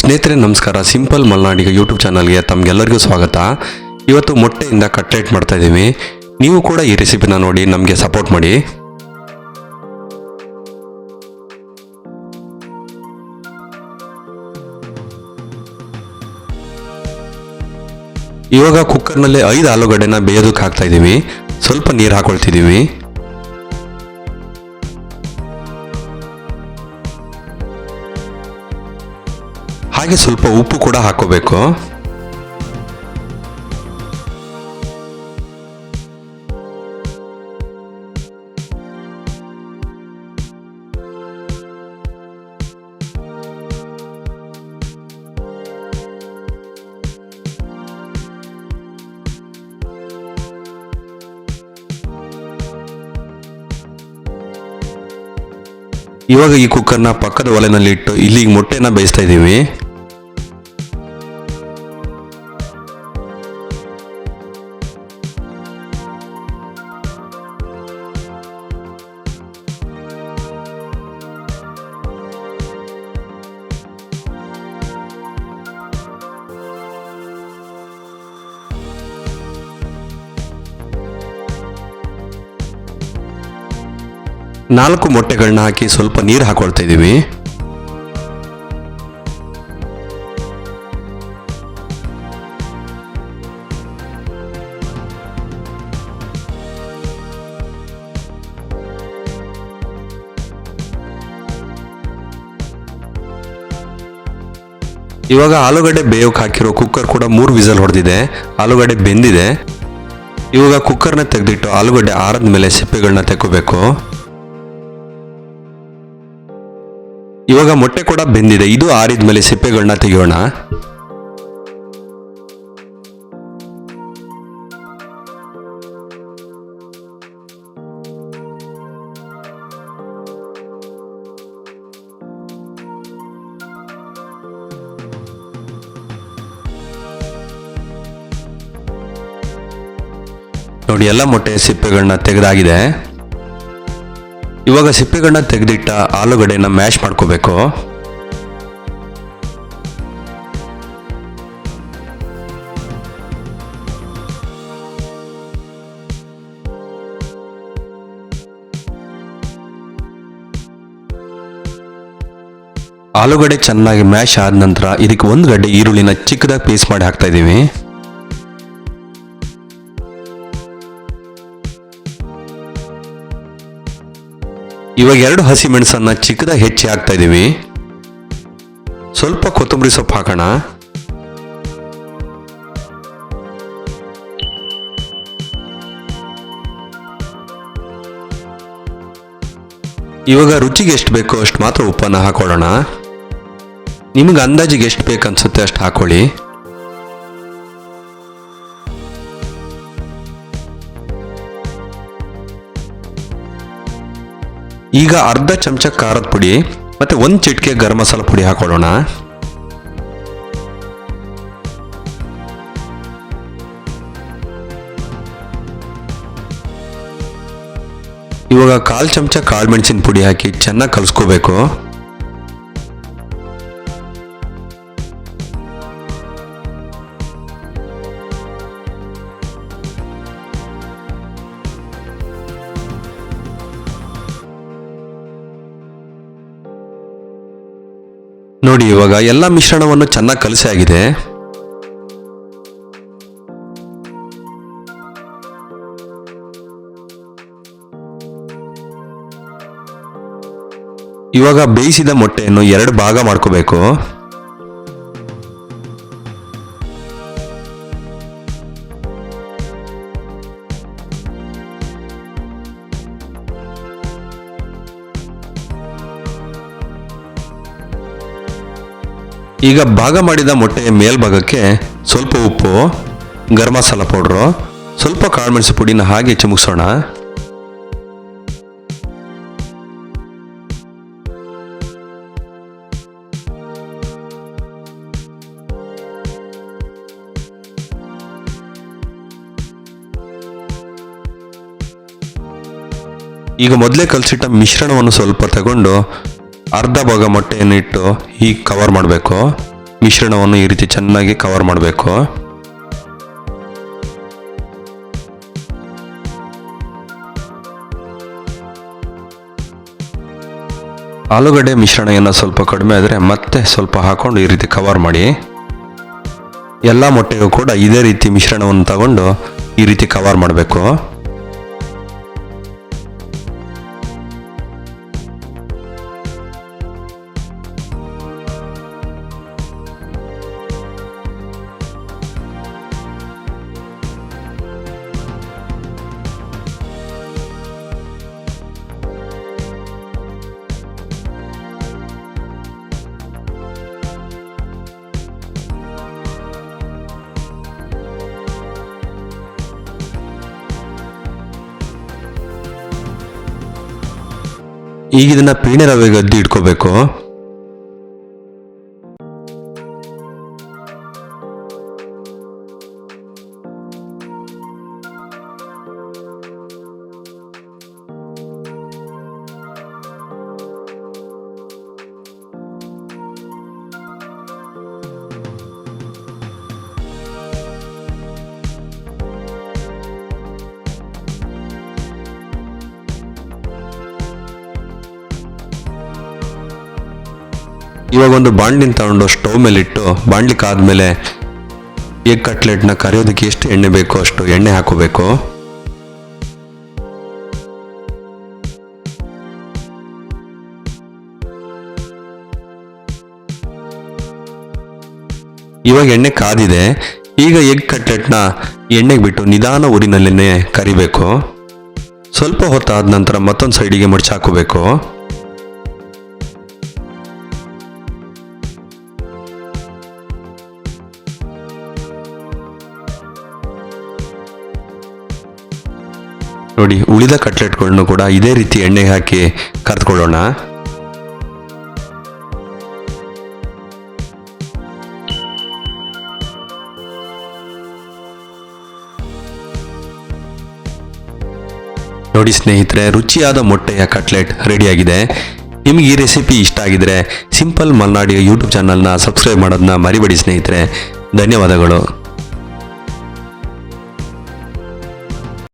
ಸ್ನೇಹಿತರೆ, ನಮಸ್ಕಾರ. Simple ಮಲ್ನಾಡಿಗ YouTube ಚಾನಲ್ಗೆ ತಮಗೆಲ್ಲರಿಗೂ ಸ್ವಾಗತ. ಇವತ್ತು ಮೊಟ್ಟೆಯಿಂದ ಕಟ್ಲೆಟ್ ಮಾಡ್ತಾ ಇದ್ದೀವಿ. ನೀವು ಕೂಡ ಈ ರೆಸಿಪಿನ ನೋಡಿ ನಮಗೆ ಸಪೋರ್ಟ್ ಮಾಡಿ. ಇವಾಗ ಕುಕ್ಕರ್ನಲ್ಲಿ ಐದು ಆಲೂಗಡ್ಡೆನ ಬೇಯೋದಕ್ಕೆ ಹಾಕ್ತಾ ಇದ್ದೀವಿ. ಸ್ವಲ್ಪ ನೀರು ಹಾಕೊಳ್ತಿದ್ದೀವಿ. ಹಾಗೆ ಸ್ವಲ್ಪ ಉಪ್ಪು ಕೂಡ ಹಾಕೋಬೇಕು. ಇವಾಗ ಈ ಕುಕ್ಕರ್ನ ಪಕ್ಕದ ಒಲೆನಲ್ಲಿ ಇಟ್ಟು ಇಲ್ಲಿ ಮೊಟ್ಟೆನ ಬೇಯಿಸ್ತಾ ಇದ್ದೀವಿ. ನಾಲ್ಕು ಮೊಟ್ಟೆಗಳನ್ನ ಹಾಕಿ ಸ್ವಲ್ಪ ನೀರು ಹಾಕೊಳ್ತಾ ಇದ್ದೀವಿ. ಇವಾಗ ಆಲೂಗಡ್ಡೆ ಬೇಯೋಕೆ ಹಾಕಿರೋ ಕುಕ್ಕರ್ ಕೂಡ ಮೂರು ವಿಸಲ್ ಹೊಡೆದಿದೆ. ಆಲೂಗಡ್ಡೆ ಬೆಂದಿದೆ. ಇವಾಗ ಕುಕ್ಕರ್ನ ತೆಗೆದಿಟ್ಟು ಆಲೂಗಡ್ಡೆ ಆರದ ಮೇಲೆ ಸಿಪ್ಪೆಗಳನ್ನ ತೆಕ್ಕೋಬೇಕು. ಇವಾಗ ಮೊಟ್ಟೆ ಕೂಡ ಬೆಂದಿದೆ. ಇದು ಆರಿದ ಮೇಲೆ ಸಿಪ್ಪೆಗಳನ್ನ ತೆಗೆಯೋಣ. ನೋಡಿ ಎಲ್ಲ ಮೊಟ್ಟೆ ಸಿಪ್ಪೆಗಳನ್ನ ತೆಗೆದಾಗಿದೆ. ಇವಾಗ ಸಿಪ್ಪೆಗಳನ್ನ ತೆಗೆದಿಟ್ಟ ಆಲೂಗಡ್ಡೆನ ಮ್ಯಾಶ್ ಮಾಡ್ಕೋಬೇಕು. ಆಲೂಗಡ್ಡೆ ಚೆನ್ನಾಗಿ ಮ್ಯಾಶ್ ಆದ ನಂತರ ಇದಕ್ಕೆ ಒಂದು ಗಡ್ಡೆ ಈರುಳ್ಳಿನ ಚಿಕ್ಕದಾಗಿ ಪೀಸ್ ಮಾಡಿ ಹಾಕ್ತಾ ಇದ್ದೀವಿ. ಇವಾಗ ಎರಡು ಹಸಿ ಮೆಣಸನ್ನ ಚಿಕ್ಕದಾಗಿ ಹೆಚ್ಚಿ ಹಾಕ್ತಾ ಇದ್ದೀವಿ. ಸ್ವಲ್ಪ ಕೊತ್ತಂಬರಿ ಸೊಪ್ಪು ಹಾಕೋಣ. ಇವಾಗ ರುಚಿಗೆ ಎಷ್ಟು ಬೇಕೋ ಅಷ್ಟು ಮಾತ್ರ ಉಪ್ಪನ್ನು ಹಾಕೊಳ್ಳೋಣ. ನಿಮಗೆ ಅಂದಾಜಿಗೆ ಎಷ್ಟು ಬೇಕು ಅನ್ಸುತ್ತೆ ಅಷ್ಟು ಹಾಕೊಳ್ಳಿ. ಈಗ ಅರ್ಧ ಚಮಚ ಖಾರದ ಪುಡಿ ಮತ್ತೆ ಒಂದು ಚಿಟಿಕೆ ಗರಂ ಮಸಾಲ ಪುಡಿ ಹಾಕೊಳ್ಳೋಣ. ಇವಾಗ ಕಾಲು ಚಮಚ ಕಾಳು ಮೆಣಸಿನ ಪುಡಿ ಹಾಕಿ ಚೆನ್ನಾಗಿ ಕಲಿಸ್ಕೋಬೇಕು. ನೋಡಿ ಇವಾಗ ಎಲ್ಲ ಮಿಶ್ರಣವನ್ನು ಚೆನ್ನಾಗಿ ಕಲಸಿ ಆಗಿದೆ. ಇವಾಗ ಬೇಯಿಸಿದ ಮೊಟ್ಟೆಯನ್ನು ಎರಡು ಭಾಗ ಮಾಡ್ಕೋಬೇಕು. ಈಗ ಭಾಗ ಮಾಡಿದ ಮೊಟ್ಟೆಯ ಮೇಲ್ಭಾಗಕ್ಕೆ ಸ್ವಲ್ಪ ಉಪ್ಪು, ಗರಂ ಮಸಾಲ ಪೌಡ್ರು ಸ್ವಲ್ಪ ಕಾಳುಮೆಣಸು ಪುಡಿನ ಹಾಗೆ ಚಿಮುಕ್ಸೋಣ ಈಗ ಮೊದಲೇ ಕಲಸಿಟ್ಟ ಮಿಶ್ರಣವನ್ನು ಸ್ವಲ್ಪ ತಗೊಂಡು ಅರ್ಧ ಭಾಗ ಮೊಟ್ಟೆಯನ್ನು ಇಟ್ಟು ಹೀಗೆ ಕವರ್ ಮಾಡಬೇಕು. ಮಿಶ್ರಣವನ್ನು ಈ ರೀತಿ ಚೆನ್ನಾಗಿ ಕವರ್ ಮಾಡಬೇಕು. ಆಲೂಗಡ್ಡೆ ಮಿಶ್ರಣವನ್ನು ಸ್ವಲ್ಪ ಕಡಿಮೆ ಆದರೆ ಮತ್ತೆ ಸ್ವಲ್ಪ ಹಾಕೊಂಡು ಈ ರೀತಿ ಕವರ್ ಮಾಡಿ. ಎಲ್ಲ ಮೊಟ್ಟೆಗೂ ಕೂಡ ಇದೇ ರೀತಿ ಮಿಶ್ರಣವನ್ನು ತಗೊಂಡು ಈ ರೀತಿ ಕವರ್ ಮಾಡಬೇಕು. ಈಗ ಇದನ್ನು ಪೀಣೆ ರವೆಗೆ ಅದ್ದಿ ಇಟ್ಕೋಬೇಕು. ಇವಾಗ ಒಂದು ಬಾಂಡ್ಲಿನ ತಗೊಂಡು ಸ್ಟವ್ ಮೇಲೆ ಇಟ್ಟು ಬಾಂಡ್ಲಿ ಕಾದ್ಮೇಲೆ ಎಗ್ ಕಟ್ಲೆಟ್ನ ಕರಿಯೋದಕ್ಕೆ ಎಷ್ಟು ಎಣ್ಣೆ ಬೇಕೋ ಅಷ್ಟು ಎಣ್ಣೆ ಹಾಕೋಬೇಕು. ಇವಾಗ ಎಣ್ಣೆ ಕಾದಿದೆ. ಈಗ ಎಗ್ ಕಟ್ಲೆಟ್ನ ಎಣ್ಣೆಗೆ ಬಿಟ್ಟು ನಿಧಾನ ಊರಿನಲ್ಲೇ ಕರಿಬೇಕು. ಸ್ವಲ್ಪ ಹೊತ್ತಾದ ನಂತರ ಮತ್ತೊಂದು ಸೈಡಿಗೆ ಮಡಚಿ ನೋಡಿ, ಉಳಿದ ಕಟ್ಲೆಟ್ಗಳನ್ನು ಕೂಡ ಇದೇ ರೀತಿ ಎಣ್ಣೆ ಹಾಕಿ ಕರೆದುಕೊಳ್ಳೋಣ. ನೋಡಿ ಸ್ನೇಹಿತರೆ, ರುಚಿಯಾದ ಮೊಟ್ಟೆಯ ಕಟ್ಲೆಟ್ ರೆಡಿಯಾಗಿದೆ. ನಿಮಗೆ ಈ ರೆಸಿಪಿ ಇಷ್ಟ ಆಗಿದ್ರೆ ಸಿಂಪಲ್ ಮಲ್ನಾಡಿಯ ಯೂಟ್ಯೂಬ್ ಚಾನಲ್ನ ಸಬ್ಸ್ಕ್ರೈಬ್ ಮಾಡೋದನ್ನ ಮರಿಬೇಡಿ ಸ್ನೇಹಿತರೆ. ಧನ್ಯವಾದಗಳು.